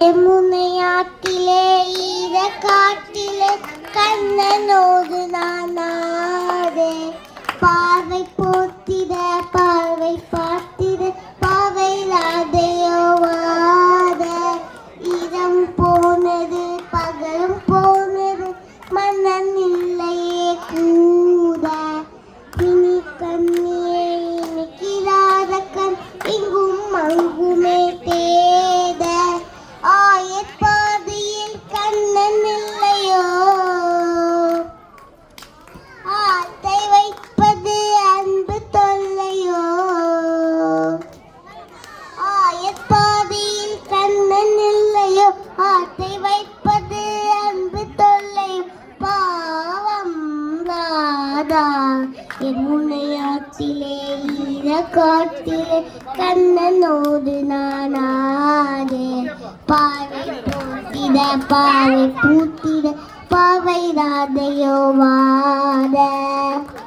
யமுனையாற்றிலே ஈர காட்டிலே கண்ணனோடு நானாதே பார்வை போத்திட பார்வை பார்த்திட பாவை இடம் போனது பகலும் போனது மன்னன் இல்லையே கூட இனி கண்ணியே இனிக்கிறாத கண் இங்கும் அங்குமே தே வைப்பது அன்பு தொல்லை. பாவம் ராதா யமுனையாற்றிலே ஈர காட்டிலே கண்ணனோடு நானாதே. பாவை பூத்திட பாவை பூத்திட பாவை ராதையோ வாட